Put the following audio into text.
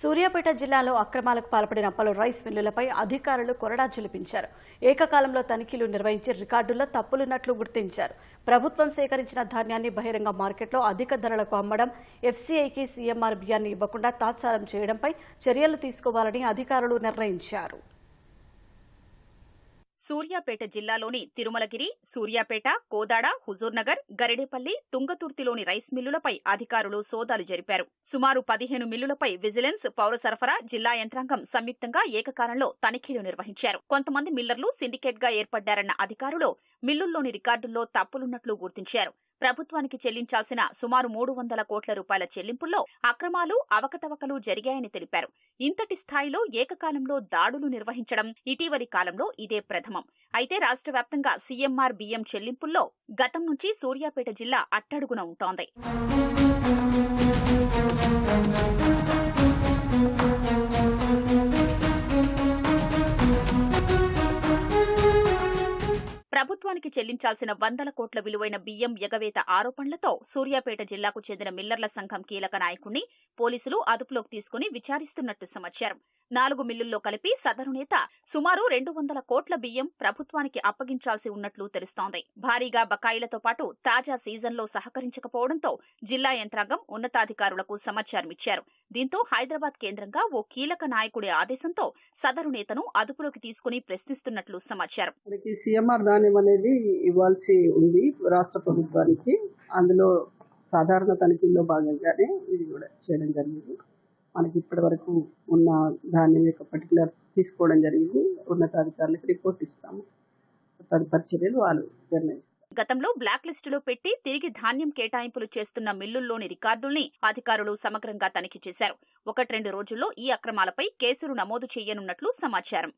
సూర్యాపేట జిల్లాలో అక్రమాలకు పాల్పడిన పలు రైస్ మిల్లులపై అధికారులు కొరడా చిలిపించారు ఏకకాలంలో తనిఖీలు నిర్వహించి రికార్డుల్లో తప్పులున్నట్లు గుర్తించారు. ప్రభుత్వం సేకరించిన ధాన్యాన్ని బహిరంగ మార్కెట్లో అధిక ధరలకు అమ్మడం ఎఫ్సీఐకి సీఎంఆర్ బియ్యాన్ని ఇవ్వకుండా తాత్సారం చేయడంపై చర్యలు తీసుకోవాలని అధికారులు నిర్ణయించారు. సూర్యాపేట జిల్లాలోని తిరుమలగిరి సూర్యాపేట కోదాడ హుజూర్నగర్ గరిడేపల్లి తుంగతుర్తిలోని రైస్ మిల్లులపై అధికారులు సోదాలు జరిపారు. సుమారు పదిహేను మిల్లులపై విజిలెన్స్ పౌర సరఫరా జిల్లా యంత్రాంగం సంయుక్తంగా ఏకకాలంలో తనిఖీలు నిర్వహించారు. కొంతమంది మిల్లర్లు సిండికేట్గా ఏర్పడ్డారన్న అధికారులు మిల్లుల్లోని రికార్డుల్లో తప్పులున్నట్లు గుర్తించారు. ప్రభుత్వానికి చెల్లించాల్సిన సుమారు మూడు వందల కోట్ల రూపాయల చెల్లింపుల్లో అక్రమాలు అవకతవకలు జరిగాయని తెలిపారు. ఇంతటి స్థాయిలో ఏకకాలంలో దాడులు నిర్వహించడం ఇటీవలి కాలంలో ఇదే ప్రథమం. అయితే రాష్ట్ర వ్యాప్తంగా సీఎంఆర్ బియ్యం చెల్లింపుల్లో గతం నుంచి సూర్యాపేట జిల్లా అట్టడుగున ఉంటోంది. ప్రభుత్వానికి చెల్లించాల్సిన వందల కోట్ల విలువైన బియ్యం ఎగవేత ఆరోపణలతో సూర్యాపేట జిల్లాకు చెందిన మిల్లర్ల సంఘం కీలక నాయకుణ్ణి పోలీసులు అదుపులోకి తీసుకుని విచారిస్తున్నట్టు సమాచారం. నాలుగు మిల్లుల్లో కలిపి సదరు నేత సుమారు రెండు వందల కోట్ల బియ్యం ప్రభుత్వానికి అప్పగించాల్సి ఉన్నట్లు తెలుస్తోంది. భారీగా బకాయిలతో పాటు తాజా సీజన్లో సహకరించకపోవడంతో జిల్లా యంత్రాంగం ఉన్నతాధికారులకు సమాచారం ఇచ్చారు. దీంతో హైదరాబాద్ కేంద్రంగా ఓ కీలక నాయకుడి ఆదేశంతో సదరు నేతను అదుపులోకి తీసుకుని ప్రశ్నిస్తున్నట్లు సమాచారం. సీఎంఆర్ ధాన్యం అనేది ఇవ్వాల్సి ఉంది రాష్ట్ర ప్రభుత్వానికి. అందులో సాధారణ తనిఖీల్లో భాగంగానే ఇది కూడా చేయడం జరిగింది. మనకి వరకు ఉన్న ధాన్యం యొక్క పర్టికులర్స్ తీసుకోవడం జరిగింది. ఉన్నతాధికారులకు రిపోర్ట్ ఇస్తాము. తదుపరి చర్యలు వాళ్ళు నిర్ణయిస్తారు. గతంలో బ్లాక్ లిస్టులో పెట్టి తిరిగి ధాన్యం కేటాయింపులు చేస్తున్న మిల్లుల్లోని రికార్డుల్ని అధికారులు సమగ్రంగా తనిఖీ చేశారు. ఒకటి రెండు రోజుల్లో ఈ అక్రమాలపై కేసులు నమోదు చేయనున్నట్లు సమాచారం.